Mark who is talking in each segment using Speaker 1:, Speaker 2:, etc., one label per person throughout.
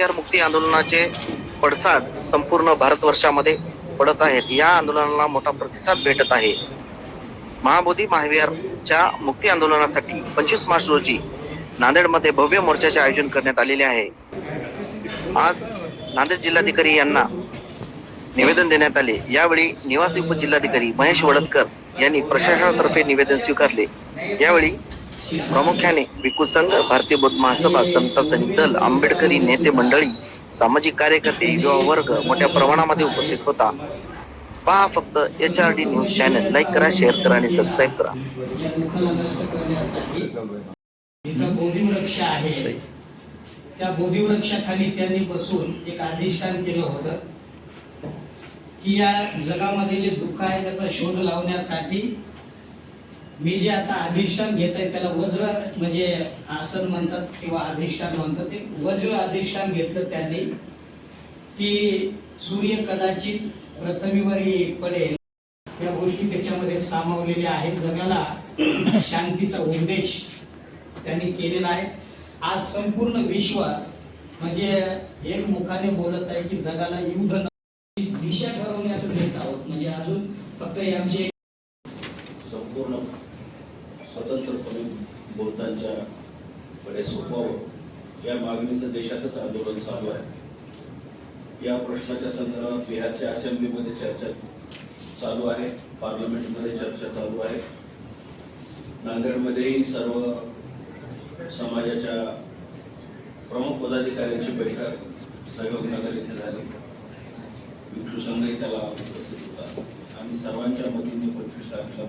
Speaker 1: आंदोलनाचे पडसाद संपूर्ण भारतवर्षामध्ये पडत आहेत. या आंदोलनाला मोठा प्रतिसाद भेटत आहे. महाबोधी महाविहारच्या मुक्ती आंदोलनासाठी पंचवीस मार्च रोजी नांदेडमध्ये भव्य मोर्चाचे आयोजन करण्यात आलेले आहे. आज नांदेड जिल्हाधिकारी यांना निवेदन देण्यात आले. यावेळी निवासी उपजिल्हाधिकारी महेश वडतकर यांनी प्रशासनातर्फे निवेदन स्वीकारले. यावेळी प्रामुख्याने भिकू संघ भारतीय बौद्ध महासभा संत सैनिक दल आंबेडकरी नेते मंडळी सामाजिक कार्यकर्ते युवा वर्ग मोठ्या प्रमाणामध्ये उपस्थित होता. पहा फक्त H R D news channel like करा शेअर करा आणि सबस्क्राईब करा.
Speaker 2: या आहे. त्या बोधिवृक्षाखाली त्यांनी बसून एक अधिष्ठान केलं होतं. की या जगामध्ये जे दुःख आहे त्याचा शोध लावण्यासाठी मी जे आता अधिष्ठान घेत आहे त्याला वज्र म्हणजे आसन म्हणतात किंवा अधिष्ठान म्हणतात ते वज्र अधिष्ठान घेतलं त्यांनी की सूर्य कदाचित प्रथमीवर पडेल. या गोष्टी त्याच्यामध्ये सामावलेल्या आहेत. जगाला शांतीचा उपदेश त्यांनी केलेला आहे. आज संपूर्ण विश्व म्हणजे एक मुखाने बोलत आहे की जगाला युद्ध दिशा ठरवण्याचं देत आहोत. म्हणजे अजून फक्त हे आमचे
Speaker 3: स्वतंत्रपणे बहुतांच्या कडे सोपवावं या मागणीचं देशातच आंदोलन चालू आहे. या प्रश्नाच्या संदर्भात बिहारच्या असेंब्लीमध्ये चर्चा चालू आहे. पार्लमेंटमध्ये चर्चा चालू आहे. नांदेडमध्येही सर्व समाजाच्या प्रमुख पदाधिकाऱ्यांची बैठक सहयोगनगर येथे झाली. भिक्षू संघही त्याला उपस्थित होता. आणि सर्वांच्या मदतीने पंचवीस तारखेला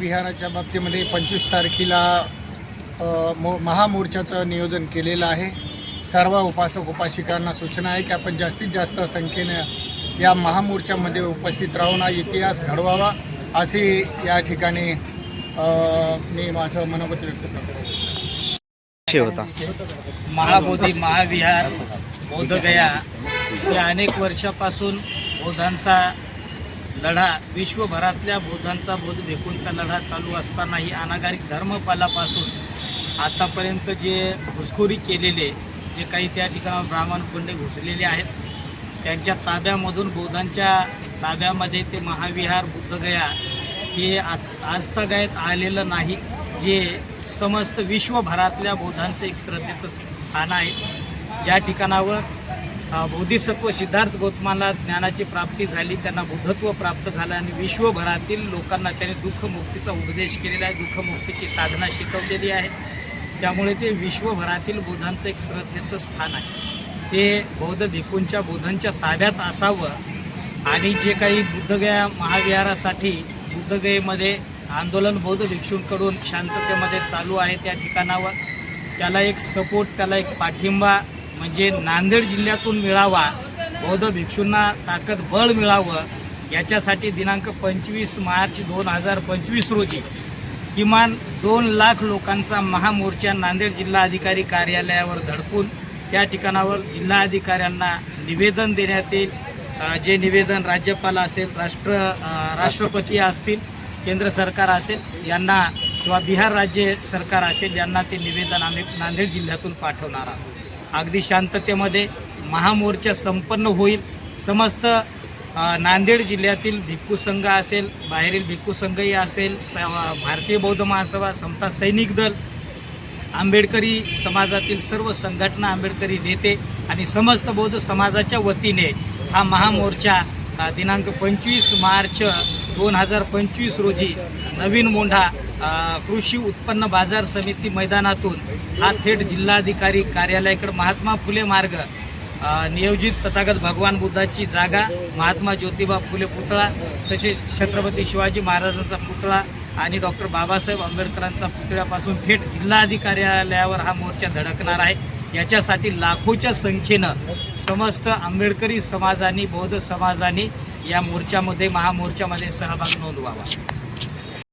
Speaker 4: विहाराच्या बाबतीमध्ये पंचवीस तारखेला मो महामोर्चाचं नियोजन केलेलं आहे. सर्व उपासक उपासिकांना सूचना आहे की आपण जास्तीत जास्त संख्येने या महामोर्चामध्ये उपस्थित राहून हा इतिहास घडवावा असे या ठिकाणी मी माझं मनोगत व्यक्त करतो.
Speaker 1: होता.
Speaker 2: महाबोधी महाविहार बोधगया या अनेक वर्षापासून बौद्धांचा लढा विश्वभरातल्या बौद्धांचा बौद्ध भिकूंचा लढा चालू असतानाही अनागारिक धर्मपालापासून आतापर्यंत जे घुसखोरी केलेले जे काही त्या ठिकाणावर ब्राह्मण पुंडे घुसलेले आहेत त्यांच्या ताब्यामधून बौद्धांच्या ताब्यामध्ये ते महाविहार बुद्धगया हे आ- आजतागायत आलेलं नाही जे समस्त विश्वभरातल्या बौद्धांचं एक श्रद्धेचं स्थान आहे. ज्या ठिकाणावर बोधिसत्व सिद्धार्थ गौतमाला ज्ञानाची प्राप्ती झाली त्यांना बुद्धत्व प्राप्त झालं आणि विश्वभरातील लोकांना त्याने दुःखमुक्तीचा उपदेश केलेला आहे दुःखमुक्तीची साधना शिकवलेली आहे. त्यामुळे ते विश्वभरातील बोधांचं एक श्रद्धेचं स्थान आहे. ते बौद्ध भिकूंच्या बोधांच्या ताब्यात असावं आणि जे काही बुद्धगया महाविहारासाठी बुद्धगयेमध्ये आंदोलन बौद्ध भिक्षूंकडून शांततेमध्ये चालू आहे त्या ठिकाणावर त्याला एक सपोर्ट त्याला एक पाठिंबा म्हणजे नांदेड जिल्ह्यातून मिळावा बौद्ध भिक्षूंना ताकद बळ मिळावं याच्यासाठी दिनांक पंचवीस मार्च दोन हजार पंचवीस रोजी किमान दोन लाख लोकांचा महामोर्चा नांदेड जिल्हाधिकारी कार्यालयावर धडकून त्या ठिकाणावर जिल्हाधिकाऱ्यांना निवेदन देण्यात येईल. जे निवेदन राज्यपाल असेल राष्ट्र राष्ट्रपती असतील केंद्र सरकार असेल यांना किंवा बिहार राज्य सरकार असेल यांना ते निवेदन आम्ही नांदेड जिल्ह्यातून पाठवणार आहोत. अगदी शांततेमध्ये महामोर्चा संपन्न होईल. समस्त नांदेड जिल्ह्यातील भिक्खू संघ असेल बाहेरील भिक्खू संघही असेल स भारतीय बौद्ध महासभा समता सैनिक दल आंबेडकरी समाजातील सर्व संघटना आंबेडकरी नेते आणि समस्त बौद्ध समाजाच्या वतीने हा महामोर्चा दिनांक पंचवीस मार्च दोन हजार पंचवीस रोजी नवीन मोंढा कृषी उत्पन्न बाजार समिती मैदानातून हा थेट जिल्हाधिकारी कार्यालयाकडे महात्मा फुले मार्ग नियोजित तथागत भगवान बुद्धाची जागा महात्मा ज्योतिबा फुले पुतळा तसेच छत्रपती शिवाजी महाराजांचा पुतळा आणि डॉक्टर बाबासाहेब आंबेडकरांचा पुतळ्यापासून थेट जिल्हाधिकारी कार्यालयावर हा मोर्चा धडकणार आहे. याच्यासाठी लाखोच्या संख्येनं समस्त आंबेडकरी समाजाने बौद्ध समाजाने या मोर्चामध्ये महामोर्चामध्ये सहभाग नोंदवावा.